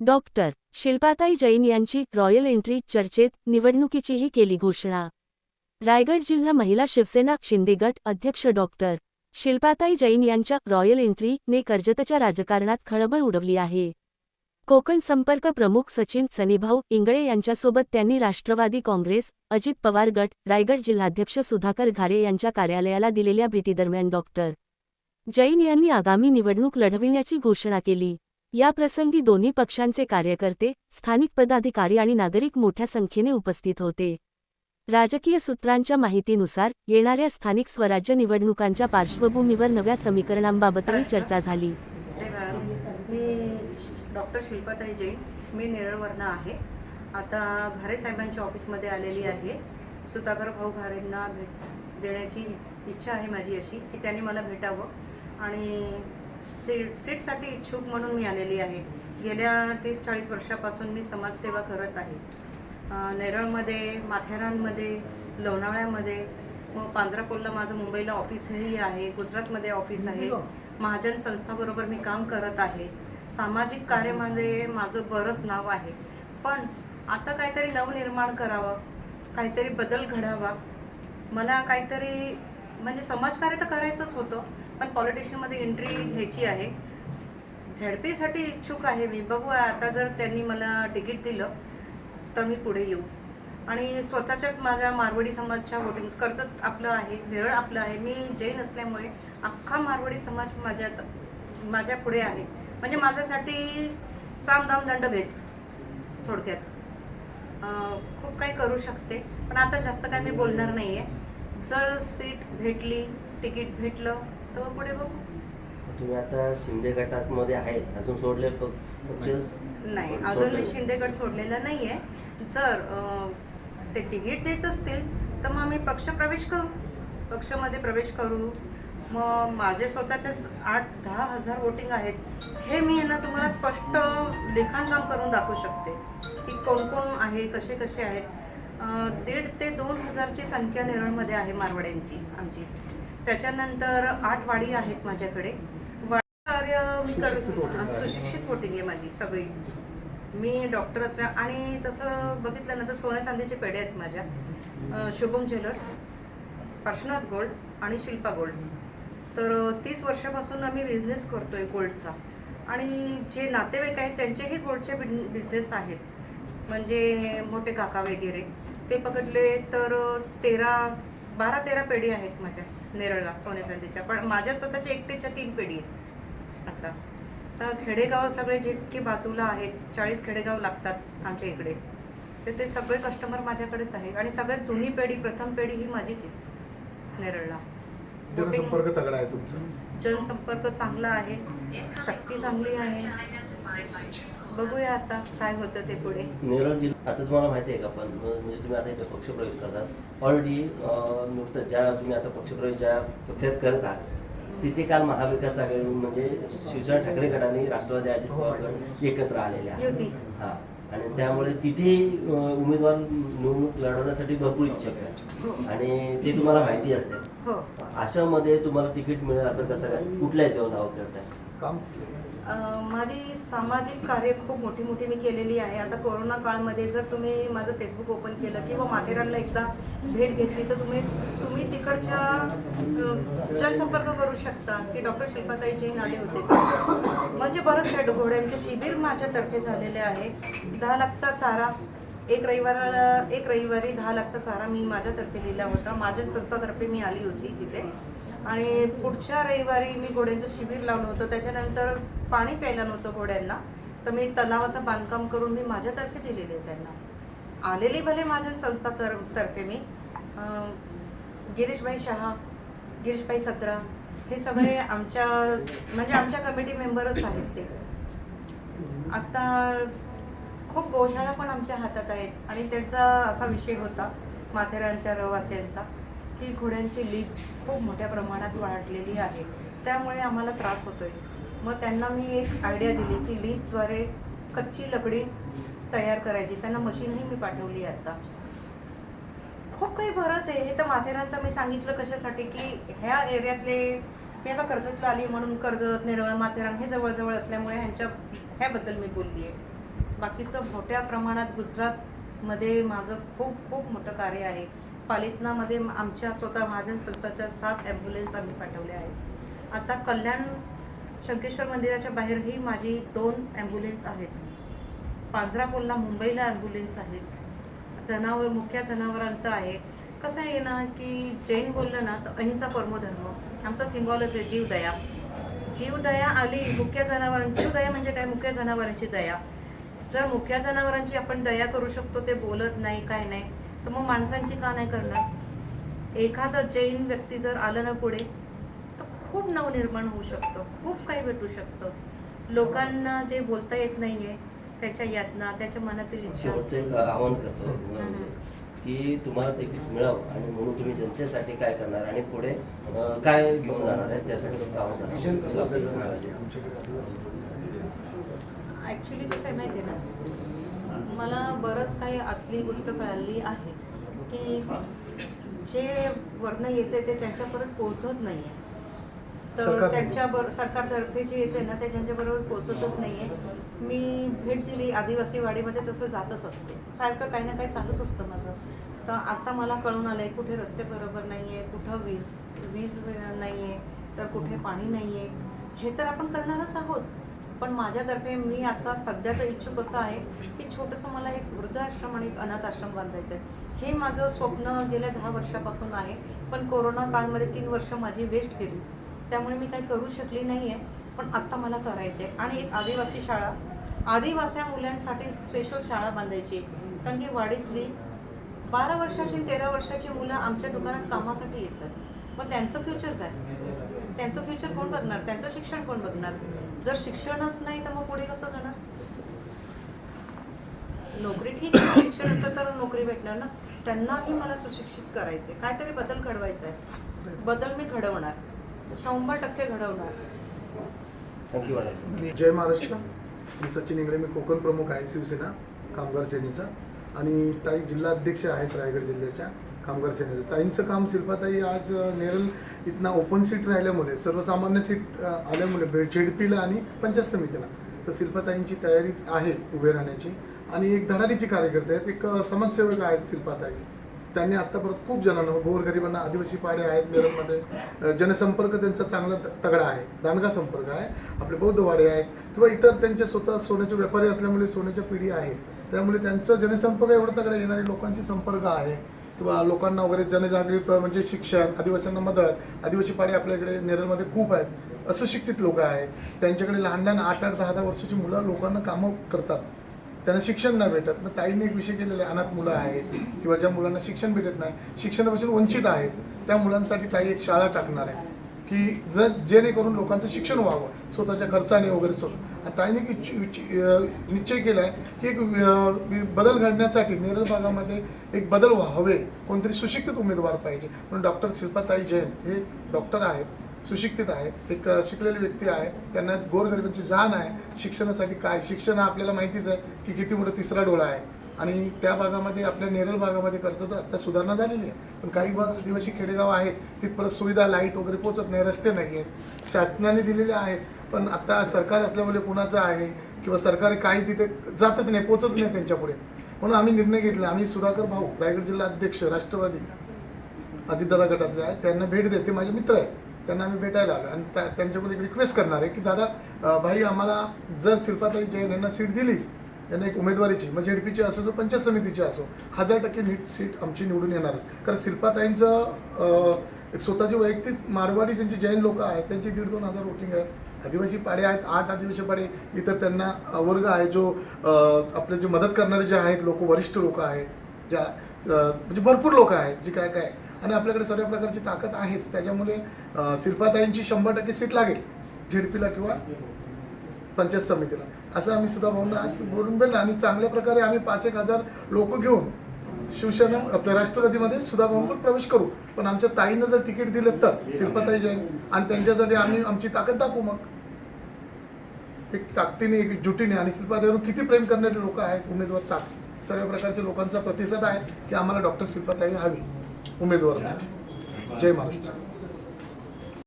Doctor शिल्पाताई Jain यांची royal entry चर्चेत निवडणुकीचीही केली घोषणा. रायगड जिल्हा महिला शिवसेना शिंदे गट अध्यक्ष डॉक्टर शिल्पाताई जैन यांच्या रॉयल एंट्री ने कर्जतच्या राजकारणात खळबळ उडवली आहे. कोकण संपर्क प्रमुख सचिन सनीभाऊ इंगळे यांच्यासोबत त्यांनी राष्ट्रवादी काँग्रेस अजित पवार गट रायगड जिल्हाध्यक्ष सुधाकर घारे यांच्या कार्यालयाला दिलेल्या भेटीदरम्यान डॉक्टर जैन यांनी आगामी निवडणूक लढविण्याची घोषणा केली. याप्रसंगी दोन्ही पक्षांचे कार्यकर्ते स्थानिक पदाधिकारी आणि नागरिक मोठ्या संख्येने उपस्थित होते. राजकीय सूत्रांच्या माहितीनुसार येणाऱ्या स्थानिक स्वराज्य निवडणुकांच्या पार्श्वभूमीवर नव्या समीकरणांबाबतही चर्चा झाली. मी डॉक्टर शिल्पाताई जैन मी नेरळवरनं आहे. आता घारे साहेबांच्या ऑफिसमध्ये आलेली आहे. सुताकर भाऊ घारेंना भेट देण्याची इच्छा आहे माझी अशी की त्यांनी मला भेटावं. आणि सीट सीटसाठी इच्छुक म्हणून मी आलेली आहे. गेल्या तीस चाळीस वर्षापासून मी समाजसेवा करत आहे. नेरळमध्ये माथेरानमध्ये लोणावळ्यामध्ये मग पांजरापोलला माझं मुंबईला ऑफिसही आहे गुजरातमध्ये ऑफिस आहे. महाजन संस्थाबरोबर मी काम करत आहे. सामाजिक कार्यामध्ये माझं बरंच नाव आहे. पण आता काहीतरी नवनिर्माण करावं काहीतरी बदल घडावा. मला काहीतरी म्हणजे समाजकार्य तर करायचंच होतं. पण पॉलिटिशियनमध्ये एंट्री घ्यायची आहे. झडपीसाठी इच्छुक आहे मी. बघू आता जर त्यांनी मला तिकीट दिलं तर मी पुढे येऊ. आणि स्वतःच्याच माझ्या मारवाडी समाजच्या वोटिंग कर्जत आपलं आहे नेरळ आपलं आहे. मी जैन असल्यामुळे अख्खा मारवाडी समाज माझ्यात माझ्या पुढे आहे. म्हणजे माझ्यासाठी सामदाम दंडभेद थोडक्यात. खूप काही करू शकते पण आता जास्त काय मी बोलणार नाही आहे जर सीट भेटली तिकीट भेटलं तर मग पुढे बघू. तुम्ही आता शिंदे गटामध्ये आहेत अजून सोडले पक्ष नाही अजून मी शिंदे गट सोडलेला नाही आहे जर अं, ते तिकीट देत असतील तर मग मी पक्ष प्रवेश करू. पक्षामध्ये प्रवेश करू. मग माझे स्वतःचे आठ दहा हजार वोटिंग आहेत. हे मी यांना तुम्हाला स्पष्ट लिखाणकाम करून दाखवू शकते की कोण कोण आहे कसे कसे आहेत. अं, दीड ते दोन हजारची संख्या नेरळमध्ये आहे मारवाड्यांची आमची. त्याच्यानंतर आठ वाडी आहेत माझ्याकडे. वाडी कार्य मी कर सुशिक्षित वोटिंग आहे माझी सगळी. मी डॉक्टर असल्या आणि तसं बघितलं ना तर सोन्या चांदीचे पेढे आहेत माझ्या. शुभम ज्वेलर्स पार्श्वनाथ गोल्ड आणि शिल्पा गोल्ड. तर तीस वर्षापासून आम्ही बिझनेस करतोय गोल्डचा. आणि जे नातेवाईक आहेत त्यांचेही गोल्डचे बिझनेस आहेत. म्हणजे मोठे काका वगैरे. ते पकडले तर तेरा बारा तेरा पेढी आहेत माझ्या नेरळला सोन्या चांदीच्या. पण माझ्या स्वतःच्या एकटीच्या तीन पेढी आहेत आता. तर खेडेगाव सगळे जितके बाजूला आहेत चाळीस खेडेगाव लागतात आमच्या इकडे. तर ते सगळे कस्टमर माझ्याकडेच आहेत. आणि सगळ्यात जुनी पेढी प्रथम पेढी ही माझीच आहे नेरळला. जनसंपर्क तगडा आहे तुमचा? जनसंपर्क चांगला आहे. शक्ती चांगली आहे. बघूया आता काय होतं ते पुढे. नेरळ जिल्हा आता तुम्हाला माहिती आहे का पण म्हणजे तुम्ही आता इथे पक्षप्रवेश करतात. ऑलरेडी नुकतं ज्या तुम्ही आता पक्षप्रवेश ज्या पक्षात करत आहात तिथे काल महाविकास आघाडी म्हणजे शिवसेना ठाकरे गटाने राष्ट्रवादी अजित पवार गट एकत्र आलेले आहेत हा. आणि त्यामुळे तिथे उमेदवार निवडणूक लढवण्यासाठी भरपूर इच्छुक आहे हो. आणि ते तुम्हाला माहिती असेल. हो. अशामध्ये तुम्हाला तिकीट मिळेल असं कसं काय? कुठल्या याच्यावर धाव करताय? माझी सामाजिक कार्य खूप मोठी मोठी मी केलेली आहे. आता कोरोना काळमध्ये जर तुम्ही माझं फेसबुक ओपन केलं किंवा माथेरानला एकदा भेट घेतली तर तुम्ही तुम्ही तिकडच्या जनसंपर्क करू शकता की डॉक्टर शिल्पाताई जैन आले होते. का म्हणजे बरंच काय घोड्यांचे शिबिर माझ्यातर्फे झालेले आहे. दहा लाखचा चारा एक रविवाराला एक रविवारी दहा लाखचा चारा मी माझ्यातर्फे दिला होता. माझ्या संस्थातर्फे मी आली होती तिथे. आणि पुढच्या रविवारी मी घोड्यांचं शिबिर लावलं होतं. त्याच्यानंतर पाणी प्यायला नव्हतं घोड्यांना. तर मी तलावाचं बांधकाम करून मी माझ्यातर्फे दिलेले आहे त्यांना. आलेले भले माझ्या संस्था तर तर्फे मी. गिरीशभाई शहा गिरीशभाई सत्रा हे सगळे आमच्या म्हणजे आमच्या कमिटी मेंबरच आहेत ते. आता खूप गोशाळा पण आमच्या हातात आहेत आणि त्यांचा असा विषय होता माथेरानच्या रहिवासियांचा की घोड्यांची लीग खूप मोठ्या प्रमाणात वाढलेली आहे. त्यामुळे आम्हाला त्रास होतोय. मग त्यांना मी एक आयडिया दिली की लीगद्वारे कच्ची लकडी तयार करायची. त्यांना मशीनही मी पाठवली आता. खूप काही बरंच आहे. हे तर माथेरानचं मी सांगितलं कशासाठी की ह्या एरियातले मी आता कर्जतला आली म्हणून कर्जत नेरळ माथेरान हे जवळजवळ असल्यामुळे ह्यांच्या ह्याबद्दल मी बोलली आहे. बाकीचं मोठ्या प्रमाणात गुजरातमध्ये माझं खूप खूप मोठं कार्य आहे. पालितनामध्ये आमच्या स्वतः महाजन संस्थाच्या सात ॲम्ब्युलन्स आम्ही पाठवल्या आहेत. आता कल्याण शंकेश्वर मंदिराच्या बाहेरही माझी दोन ॲम्ब्युलन्स आहेत. पांजरापोलला मुंबईला ॲम्ब्युलन्स आहेत. जनावर मुख्य जनावरांचं आहे. कसं आहे ना की जैन बोललं ना तर अहिंसा परमोधर्म. आमचा सिम्बॉलच आहे जीवदया. जीवदया आली मुख्य जनावरांची जीवदया म्हणजे काय? मुख्य जनावरांची दया. जर मुख्य जनावरांची आपण दया करू शकतो ते बोलत नाही काय नाही तर मग माणसांची का नाही करणार? एखादं जैन व्यक्ती जर आलं ना पुढे तर खूप नवनिर्माण होऊ शकतं खूप काही भेटू शकतं. लोकांना जे बोलता येत नाही आहे त्याच्या यातना त्याच्या मनातील इच्छा. शेवटचं एक आवाहन करतो की तुम्हाला तिकीट मिळावं आणि म्हणून तुम्ही जनतेसाठी काय करणार आणि पुढे काय घेऊन जाणार आहे त्यासाठी फक्त आवाहन ॲक्च्युली कसं आहे. माहिती आहे ना मला बरंच काही आतली गोष्ट कळाली आहे की जे वर्ण येते ते त्यांच्यापर्यंत पोहोचत नाही आहे तर सरकार- त्यांच्याबरोबर सरकारतर्फे जे येते ना ते त्यांच्याबरोबर पोहोचतच नाही आहे मी भेट दिली आदिवासी वाडीमध्ये तसं जातच असते. सारखं काही ना काही चालूच असतं माझं. तर आता मला कळून आलं आहे कुठे रस्ते बरोबर नाही आहे कुठं वीज वीज नाही आहे तर कुठे पाणी नाही आहे हे तर आपण करणारच आहोत. पण माझ्यातर्फे मी आता सध्या तर इच्छुक असं आहे की छोटंसं मला एक वृद्धाश्रम आणि एक अनाथ आश्रम बांधायचं आहे हे माझं स्वप्न गेल्या दहा वर्षापासून आहे. पण कोरोना काळमध्ये तीन वर्ष माझी वेस्ट गेली. त्यामुळे मी काही करू शकली नाही आहे पण आत्ता मला करायचं आहे आणि एक आदिवासी शाळा आदिवासी मुलांसाठी स्पेशल शाळा बांधायची. कारण की वाडीतली बारा वर्षाची तेरा वर्षाची मुलं आमच्या दुकानात कामासाठी येतात. मग त्यांचं फ्युचर काय? त्यांचं फ्युचर कोण बघणार? त्यांचं शिक्षण कोण बघणार? जर शिक्षणच नाही तर मग पुढे कसं जाणार? नोकरी ठीक आहे शिक्षण असतं तर नोकरी भेटणार ना? त्यांनाही मला सुशिक्षित करायचे काहीतरी बदल घडवायचा आहे बदल मी घडवणार. शंभर टक्के घडवणार. जय महाराष्ट्र. मी सचिन इंगळे मी कोकण प्रमुख आहे शिवसेना कामगार सेनेचा. आणि ताई जिल्हा अध्यक्ष आहेत रायगड जिल्ह्याच्या कामगार सेनेचं. ताईंचं काम शिल्पाताई आज अ, नेरळ इथनं ओपन सीट राहिल्यामुळे सर्वसामान्य सीट आल्यामुळे बे झेडपीला आणि पंचायत समितीला. तर शिल्पाताईंची तयारी आहे उभे राहण्याची. आणि एक धडाडीची कार्यकर्ते आहेत. एक समाजसेवक आहेत शिल्पाताई. त्यांनी आत्तापर्यंत खूप जणांना गोरगरिबांना आदिवासी पाडे आहेत नेरळमध्ये जनसंपर्क त्यांचा चांगला त- तगडा आहे. दांडगा संपर्क आहे. आपले बौद्धवाडे आहेत. किंवा इतर त्यांचे स्वतः सोन्याचे व्यापारी असल्यामुळे सोन्याच्या पिढी आहेत. त्यामुळे त्यांचं जनसंपर्क एवढा तगडा येणारे लोकांची संपर्क आहे. किंवा लोकांना वगैरे जनजागृत म्हणजे शिक्षण आदिवासींना मदत. आदिवासी पाडे आपल्याकडे नेरळमध्ये खूप आहेत. असुशिक्षित लोक आहेत. त्यांच्याकडे लहान लहान आठ आठ दहा दहा वर्षाची मुलं लोकांना कामं करतात. त्यांना शिक्षण नाही भेटत. मग ताईंनी एक विषय केलेला आहे अनाथ मुलं आहेत किंवा ज्या मुलांना शिक्षण भेटत नाही शिक्षणापासून वंचित आहेत त्या मुलांसाठी ताई एक शाळा टाकणार आहे. की जर जेणेकरून लोकांचं शिक्षण व्हावं स्वतःच्या खर्चाने वगैरे स्वतः. आणि ताईने एक निश्चय केला आहे की एक बदल घडण्यासाठी नेरळ भागामध्ये एक बदल व्हावे कोणतरी सुशिक्षित उमेदवार पाहिजे. म्हणून डॉक्टर शिल्पाताई जैन हे डॉक्टर आहेत. सुशिक्षित आहेत एक शिकलेले शिकलेली व्यक्ती आहे त्यांना गोरगरिबांची जाण आहे शिक्षणासाठी काय शिक्षण आपल्याला माहितीच आहे की किती मोठा तिसरा डोळा आहे. आणि त्या भागामध्ये आपल्या नेरळ भागामध्ये खर्च तर आता सुधारणा झालेली आहे. पण काही भाग आदिवासी खेडेगाव आहेत तिथपर्यंत सुविधा लाइट वगैरे पोचत नाही रस्ते नाही आहेत. शासनाने दिलेले आहेत पण आता सरकार असल्यामुळे कुणाचं आहे किंवा सरकार काही तिथे जातच नाही पोचत नाही त्यांच्यापुढे. म्हणून आम्ही निर्णय घेतला आम्ही सुधाकर भाऊ रायगड जिल्हा अध्यक्ष राष्ट्रवादी अजितदादा गटातले आहेत त्यांना भेट देते माझे मित्र आहेत. त्यांना आम्ही भेटायला आलो. आणि त्या- त्यांच्याकडून एक रिक्वेस्ट करणार आहे की दादा भाई आम्हाला जर शिल्पाताई जैन यांना सीट दिली यांना एक उमेदवारीची मग झेडपीची असो तर पंचायत समितीची असो हजार टक्के नीट सीट आमची निवडून येणारच कारण शिल्पाताईंचं एक स्वतःची वैयक्तिक मारवाडी ज्यांची जैन लोक आहेत त्यांची दीड दोन हजार वोटिंग आहे. आदिवासी पाडे आहेत आठ आदिवासी पाडे. इतर त्यांना वर्ग आहे जो आपले जे मदत करणारे जे आहेत लोक वरिष्ठ लोक आहेत ज्या म्हणजे भरपूर लोक आहेत जे काय काय आणि आपल्याकडे सर्व प्रकारची ताकद आहेच. त्याच्यामुळे अं, शिल्पाताईंची शंभर टक्के सीट लागेल झेडपीला किंवा पंचायत समितीला. असं आम्ही सुद्धा भाऊंना आज बोलून भेटलं आणि चांगल्या प्रकारे आम्ही पाच एक हजार लोक घेऊन शिवसेना आपल्या राष्ट्रवादीमध्ये सुद्धा भाऊंकडे प्रवेश करू. पण आमच्या ताईनं जर तिकीट दिलं तर शिल्पाताई जैन आणि त्यांच्यासाठी आम्ही आमची ताकद दाखवू मग. एक ताकदीने एक जुटीने आणि शिल्पाताईवर किती प्रेम करणारे लोक आहेत उमेदवार ताक सर्व प्रकारच्या लोकांचा प्रतिसाद आहे की आम्हाला डॉक्टर शिल्पाताई हवी. उमेदवार म्हणून. जय महाराष्ट्र